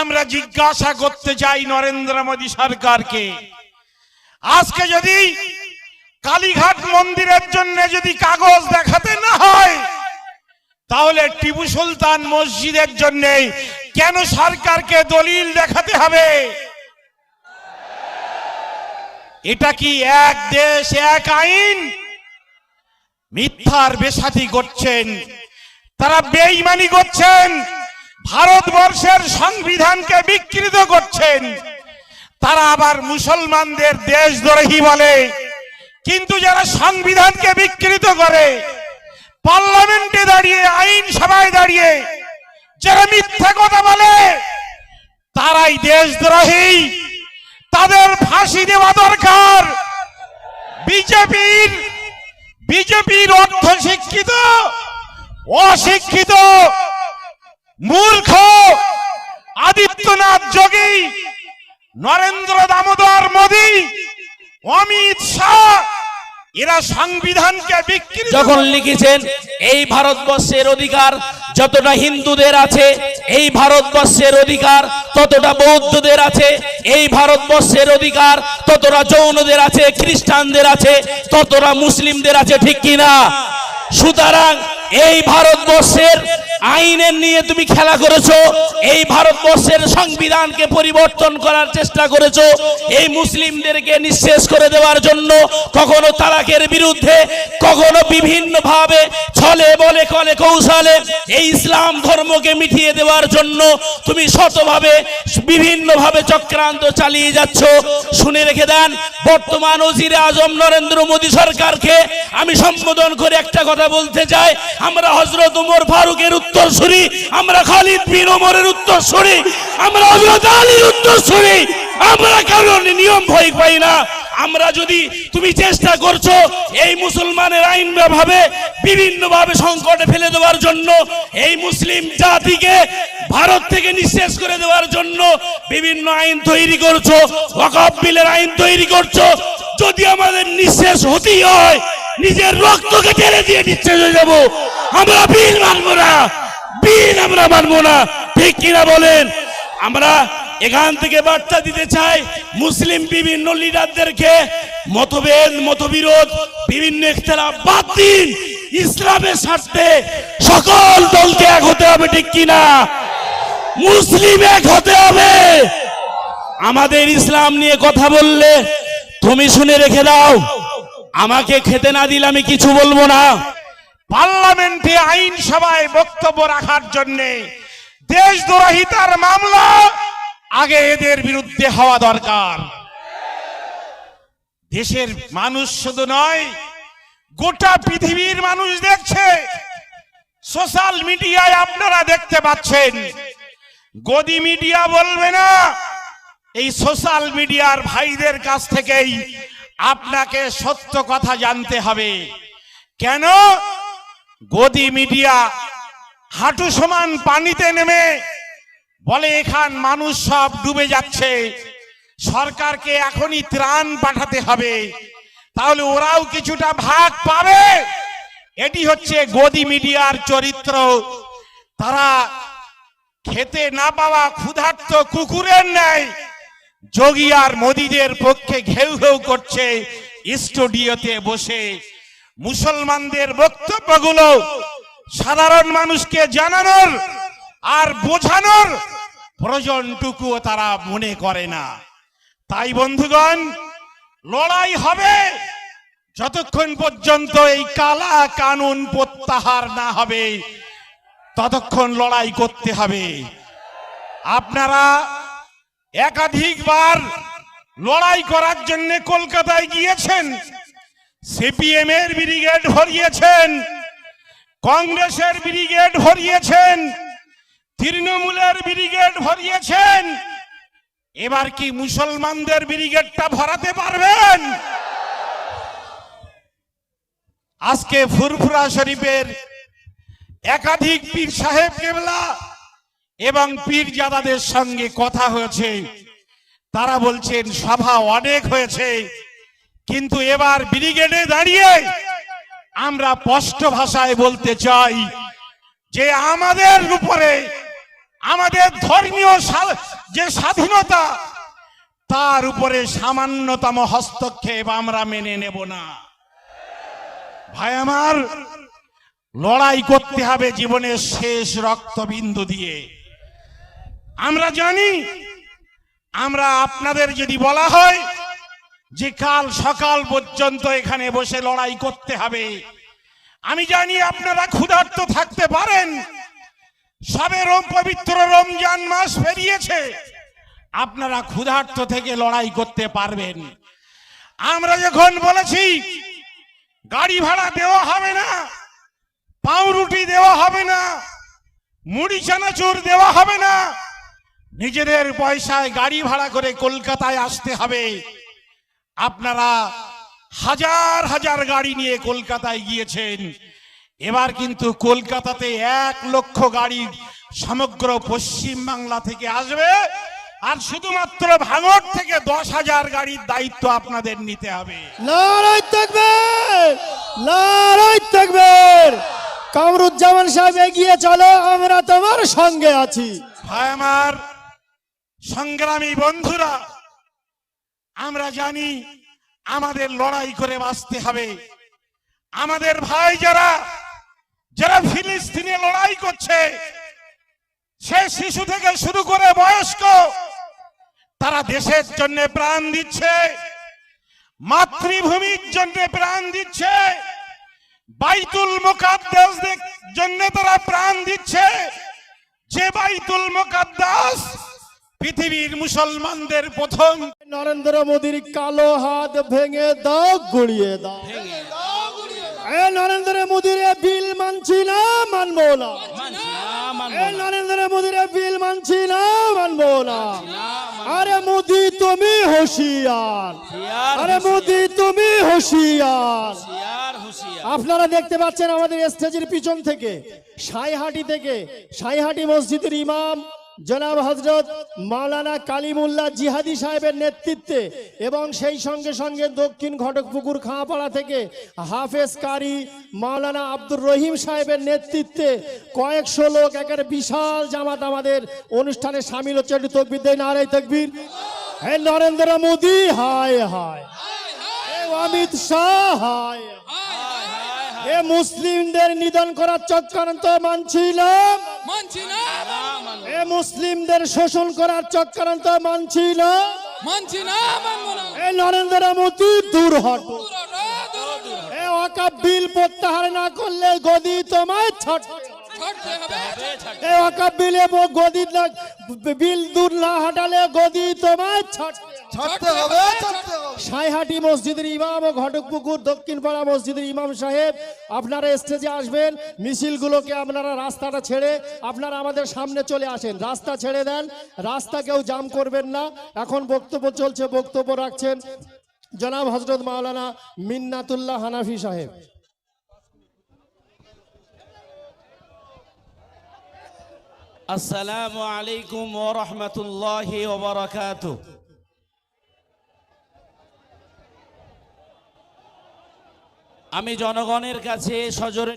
আমরা জিজ্ঞাসা করতে চাই নরেন্দ্র মোদী সরকারকে। আজকে যদি কালীঘাট মন্দিরের জন্য যদি কাগজ দেখাতে না হয়, তাহলে টিপু সুলতান মসজিদের জন্য কেন সরকারকে দলিল দেখাতে হবে? এটা কি এক দেশ, এক আইন? মিথ্যার বেসাতি করছেন, তারা বেইমানি করছেন। ভারতবর্ষের সংবিধানকে বিকৃত করছেন। তারা আবার মুসলমানদের দেশদ্রোহী বলে। কিন্তু যারা সংবিধানকে বিকৃত করে, পার্লামেন্টে দাঁড়িয়ে আইন সভায় দাঁড়িয়ে যারা মিথ্যা কথা বলে, তারাই দেশদ্রোহী। তাদের ফাঁসি দেওয়া দরকার। বিজেপির বিজেপির অর্থ শিক্ষিত অশিক্ষিত মূর্খ আদিত্যনাথ যোগী, নরেন্দ্র দামোদর মোদী, অমিত শাহ, এরা সংবিধানকে বিকৃত যখন লিখেছেন, এই ভারতবর্ষের অধিকার যতটা হিন্দুদের আছে, এই ভারতবর্ষের অধিকার ততটা বৌদ্ধদের আছে, এই ভারতবর্ষের অধিকার ততটা জৈনদের আছে, খ্রিস্টানদের আছে, ততটা মুসলিমদের আছে, ঠিক কিনা? সুতরাং এই ভারতবর্ষের আইনের নিয়ে তুমি খেলা করেছ, এই ভারতবর্ষের সংবিধানকে পরিবর্তন করার চেষ্টা করেছ, এই মুসলিমদেরকে নিঃশেষ করে দেওয়ার জন্য কখনো তালাকের বিরুদ্ধে, কখনো বিভিন্ন ভাবে ছলে বলে কলে কৌশলে এই ইসলাম ধর্মকে মিটিয়ে দেওয়ার জন্য তুমি শতভাবে বিভিন্ন ভাবে চক্রান্ত চালিয়ে যাচ্ছ। শুনে রেখে দেন, বর্তমান ওজির আজম নরেন্দ্র মোদী সরকারকে আমি সম্বোধন করে একটা কথা বলতে চাই। আমরা হজরত উমর ফারুকের উত্তরসূরি, আমরা খালিদ বিন ওমরের আমরা হজরত আলীর আমরা কারণ নিয়ম ভয় পাই না। আমরা যদি তুমি চেষ্টা করছ এই মুসলমানের আইন ভাবে সংকটে ফেলে দেওয়ার জন্য, এই মুসলিম জাতিকে ভারত থেকে নিঃশেষ করে দেওয়ার জন্য বিভিন্ন আইন তৈরি করছ ওয়াকফ বিলের আইন তৈরি করছ, যদি আমাদের নিঃশেষ হতেই হয়, নিজের রক্তকে টেনে দিয়ে নিঃশেষ হয়ে যাব। আমরা বিল মানবো না। বিল আমরা মানবো না। ঠিক কিনা বলেন? আমরা এখান থেকে বার্তা দিতে চাই, মুসলিম বিভিন্ন লিডারদেরকে মতভেদ, মতবিরোধ, বিভিন্ন ইখতলাফ বাদ দিন। ইসলামের স্বার্থে সকল দলকে এক হতে হবে, ঠিক কিনা? মুসলিম এক হতে হবে। আমাদের ইসলাম নিয়ে কথা বললে তুমি শুনে রেখে দাও। আমাকে খেতে না দিলে আমি কিছু বলব না। পার্লামেন্টে আইন সভায় বক্তব্য রাখার জন্য দেশদ্রোহিতার মামলা আগে এদের বিরুদ্ধে হওয়া দরকার। দেশের মানুষ শুধু নয়, গোটা পৃথিবীর মানুষ দেখছে। সোশ্যাল মিডিয়ায় আপনারা দেখতে পাচ্ছেন, গদি মিডিয়া বলবে না, এই সোশ্যাল মিডিয়ার ভাইদের কাছ থেকেই আপনাকে সত্য কথা জানতে হবে। কেন? গদি মিডিয়া হাঁটু সমান পানিতে নেমে বলে, এখান মানুষ সব ডুবে যাচ্ছে। সরকারকে এখনই ত্রাণ পাঠাতে হবে। তাহলে ওরাও কিছুটা ভাগ পাবে। এটি হচ্ছে গদি মিডিয়ার চরিত্র। তারা খেতে না পাওয়া ক্ষুধার্ত কুকুরের ন্যায় যোগী আর মোদীদের পক্ষে ঘেউ ঘেউ করছে স্টুডিওতে বসে। মুসলমানদের বক্তব্যগুলো সাধারণ মানুষকে জানানোর আর বোঝানোর প্রয়োজনটুকুও তারা মনে করে না। তাই বন্ধুগণ, লড়াই হবে যতক্ষণ পর্যন্ত এই কালা কানুন প্রত্যাহার না হবে, ততক্ষণ লড়াই করতে হবে। আপনারা একাধিকবার লড়াই করার জন্য কলকাতায় গিয়েছেন। সিপিএম এর ব্রিগেড ভরিয়েছেন কংগ্রেসের ব্রিগেড ভরিয়েছেন তৃণমূলের ব্রিগেড ভরিয়েছেন এবার কি মুসলমানদের ব্রিগেডটা ভরাতে পারবেন? আজকে ফুরফুরা শরীফের একাধিক পীর সাহেব কেবলা এবং পীরজাদাদের সঙ্গে কথা হয়েছে। তারা বলছেন, সভা অনেক হয়েছে। কিন্তু এবার ব্রিগেডে দাঁড়িয়ে আমরা স্পষ্ট ভাষায় বলতে চাই যে আমাদের উপরে আমাদের ধর্মীয় যে স্বাধীনতা, তার উপরে সামান্যতম হস্তক্ষেপ আমরা মেনে নেব না। ভাই আমার, লড়াই করতে হবে জীবনের শেষ রক্তবিন্দু দিয়ে। আমরা জানি, আমরা আপনাদের যদি বলা হয় যে কাল সকাল পর্যন্ত এখানে বসে লড়াই করতে হবে। আমি জানি আপনারা ক্ষুধার্ত থাকতে পারেন। সবে রোম, পবিত্র রমজান মাস পেরিয়েছে। আপনারা ক্ষুধার্ত থেকে লড়াই করতে পারবেন। আমরা যখন বলেছি, গাড়ি ভাড়া দেওয়া হবে না, পাউরুটি দেওয়া হবে না, মুড়ি চানাচুর দেওয়া হবে না, নিজেদের পয়সায় গাড়ি ভাড়া করে কলকাতায় আসতে হবে। আপনারা হাজার হাজার গাড়ি নিয়ে কলকাতায় গিয়েছেন। এবার কিন্তু কলকাতাতে এক লক্ষ গাড়ি সমগ্র পশ্চিম বাংলা থেকে আসবে। আর শুধুমাত্র ভাঙড় থেকে দশ হাজার গাড়ির দায়িত্ব আপনাদের নিতে হবে। কামরুজ্জামান সাহেব এগিয়ে চলো আমরা তোমার সঙ্গে আছি। ভাই আমার সংগ্রামী বন্ধুরা আমরা জানি আমাদের লড়াই করে বাঁচতে হবে। আমাদের ভাই যারা যারা ফিলিস্তিনে লড়াই করছে, সে শিশু থেকে শুরু করে বয়স্ক, তারা দেশের জন্য প্রাণ দিচ্ছে, মাতৃভূমির জন্য প্রাণ দিচ্ছে, বাইতুল মুকাদ্দাস জন্য তারা প্রাণ দিচ্ছে। যে বাইতুল মুকাদ্দাস পৃথিবীর মুসলমানদের প্রথম। নরেন্দ্র মোদীর কালো হাত ভেঙে দাও গুড়িয়ে দাও। নরেন্দ্র মোদীর বিল মানছি না মানবো না। এ নরেন্দ্র মোদীর বিল মানছি না মানবো না। আরে মোদি তুমি হুঁশিয়ার। আরে মোদি তুমি হুঁশিয়ার। আপনারা দেখতে পাচ্ছেন আমাদের স্টেজের পিছন থেকে সাইহাটি থেকে সাইহাটি মসজিদের ইমাম। জনাব হজরত মাওলানা কালিমুল্লাহ জিহাদি সাহেবের নেতৃত্বে এবং সেই সঙ্গে সঙ্গে দক্ষিণ ঘটকপুকুর খাঁপাড়া থেকে হাফেজ কারি মাওলানা আব্দুর রহিম সাহেবের নেতৃত্বে কয়েকশো লোক একেবারে বিশাল জামাত আমাদের অনুষ্ঠানে সামিল হচ্ছে। একটু তকবির দেয় নারাই তকবির। হে নরেন্দ্র মোদী, হায় হায়। অমিত শাহ, হায় এ মুসলিমদের নিধন করার চক্রান্ত মানছিলাম। মানছি না। এ মুসলিমদের শোষণ করার চক্রান্ত মানছি না। মানবো না। এ নরেন্দ্র মোদি দূর দূর হটো। এ ওয়াকাব বিল প্রত্যাহার না করলে গদি তোমায় ছট। এ ওয়াকাব বিল গদি বিল দূর না হাঁটালে গদি তোমায় ছট। ছাড়তে হবে সাইহাটি মসজিদের ইমাম ও ঘটকপুকুর দক্ষিণ পাড়া মসজিদের ইমাম সাহেব আপনারা স্টেজে আসবেন মিছিলগুলোকে আপনারা রাস্তাটা ছেড়ে আপনারা আমাদের সামনে চলে আসেন। রাস্তা ছেড়ে দেন রাস্তা কেউ জাম করবেন না। এখন বক্তব্য চলছে বক্তব্য রাখছেন জনাব হজরত মাওলানা মিন্নাতুল্লাহ হানাফি সাহেব। আসসালামু আলাইকুম ও রহমতুল্লাহি আমি জনগণের কাছে সজোরে